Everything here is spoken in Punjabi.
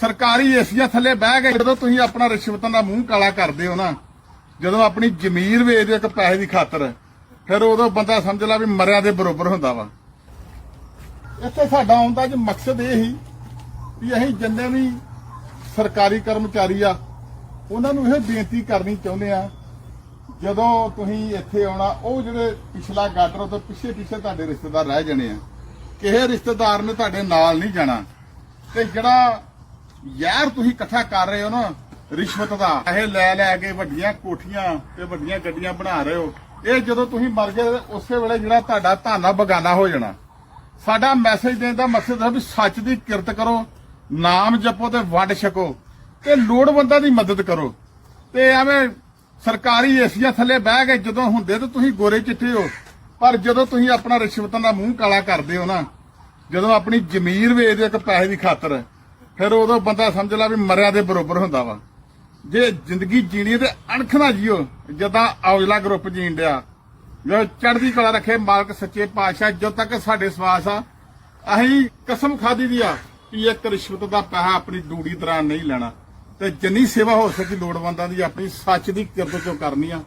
ਸਰਕਾਰੀ ਏਸੀਆਂ ਥੱਲੇ ਬਹਿ ਕੇ ਜਦੋਂ ਤੁਸੀਂ ਆਪਣਾ ਰਿਸ਼ਵਤਾਂ ਦਾ ਮੂੰਹ ਕਾਲਾ ਕਰਦੇ ਹੋ ਨਾ, ਜਦੋਂ ਆਪਣੀ ਜ਼ਮੀਰ ਵੇਚਦੇ ਇੱਕ ਪੈਸੇ ਦੀ ਖਾਤਰ, ਫਿਰ ਉਦੋਂ ਬੰਦਾ ਸਮਝ ਲਾ ਵੀ ਮਰਿਆਂ ਦੇ ਬਰੋਬਰ ਹੁੰਦਾ ਵਾ। ਇੱਥੇ ਸਾਡਾ ਆਉਣ ਜੀ ਮਕਸਦ ਇਹ ਹੀ ਵੀ ਅਸੀਂ ਜਿੰਨੇ ਵੀ ਸਰਕਾਰੀ ਕਰਮਚਾਰੀ ਆ, ਉਹਨਾਂ ਨੂੰ ਇਹ ਬੇਨਤੀ ਕਰਨੀ ਚਾਹੁੰਦੇ ਆ, ਜਦੋਂ ਤੁਸੀਂ ਇੱਥੇ ਆਉਣਾ, ਉਹ ਜਿਹੜੇ ਪਿਛਲਾ ਗਾਟਰ ਤੋਂ ਪਿੱਛੇ ਪਿੱਛੇ ਤੁਹਾਡੇ ਰਿਸ਼ਤੇਦਾਰ ਰਹਿ ਜਾਣੇ ਆ, ਕਿਸੇ ਰਿਸ਼ਤੇਦਾਰ ਨੇ ਤੁਹਾਡੇ ਨਾਲ ਨਹੀਂ ਜਾਣਾ, ਤੇ ਜਿਹੜਾ ਯਾਰ ਤੁਸੀਂ ਇਕੱਠਾ ਕਰ ਰਹੇ ਹੋ ਨਾ ਰਿਸ਼ਵਤ ਦਾ। ਇਹ ਲੈ ਲੈ ਕੇ ਵੱਡੀਆਂ ਕੋਠੀਆਂ ਤੇ ਵੱਡੀਆਂ ਗੱਡੀਆਂ ਬਣਾ ਰਹੇ ਹੋ। ਇਹ ਜਦੋਂ ਤੁਸੀਂ ਮਰ ਗਏ, ਉਸੇ ਵੇਲੇ ਜਿਹੜਾ ਤੁਹਾਡਾ ਧਾਨਾ ਬਗਾਨਾ ਹੋ ਜਾਣਾ। ਸਾਡਾ ਮੈਸੇਜ ਦੇਣ ਦਾ ਮਕਸਦ ਹੈ ਵੀ ਸੱਚ ਦੀ ਕਿਰਤ ਕਰੋ, ਨਾਮ ਜਪੋ ਤੇ ਵੰਡ ਛਕੋ। ਤੇ ਲੋੜਵੰਦਾਂ ਦੀ ਮਦਦ ਕਰੋ। ਤੇ ਐਵੇਂ ਸਰਕਾਰੀ ਏਸੀਆਂ ਥੱਲੇ ਬਹਿ ਕੇ ਜਦੋਂ ਹੁੰਦੇ ਤਾਂ ਤੁਸੀਂ ਗੋਰੇ ਚਿੱਟੇ ਹੋ। ਪਰ ਜਦੋਂ ਤੁਸੀਂ ਆਪਣਾ ਰਿਸ਼ਵਤਾਂ ਦਾ ਮੂੰਹ ਕਾਲਾ ਕਰਦੇ ਹੋ ਨਾ, ਜਦੋਂ ਆਪਣੀ ਜ਼ਮੀਰ ਵੇਚਦੇ ਇੱਕ ਪੈਸੇ ਦੀ ਖਾਤਰ ਫਿਰ ਉਦੋਂ ਬੰਦਾ ਸਮਝ ਲਾ ਵੀ ਮਰਿਆ ਦੇ ਬਰੋਬਰ ਹੁੰਦਾ ਵਾ। ਜੇ ਜ਼ਿੰਦਗੀ ਜੀਣੀ ਤੇ ਅਣਖ ਨਾ ਜੀਓ, ਜਦਾਂ ਔਜਲਾ ਗਰੁੱਪ ਜੀਣ ਡਿਆ। ਜੋ ਚੜ੍ਹਦੀ ਕਲਾ ਰੱਖੇ ਮਾਲਕ ਸੱਚੇ ਪਾਤਸ਼ਾਹ ਜਦੋਂ ਤੱਕ ਸਾਡੇ ਸਵਾਸ ਆ, ਅਸੀਂ ਕਸਮ ਖਾਦੀ ਦੀ ਆ ਕਿ ਇੱਕ ਰਿਸ਼ਵਤ ਦਾ ਪੈਸਾ ਆਪਣੀ ਡੂੜੀ ਦੌਰਾਨ ਨਹੀਂ ਲੈਣਾ। ਤੇ ਜਿੰਨੀ ਸੇਵਾ ਹੋ ਸਕੀ ਲੋੜਵੰਦਾਂ ਦੀ, ਆਪਣੀ ਸੱਚ ਦੀ ਕਿਰਤ ਚੋਂ ਕਰਨੀ ਆ।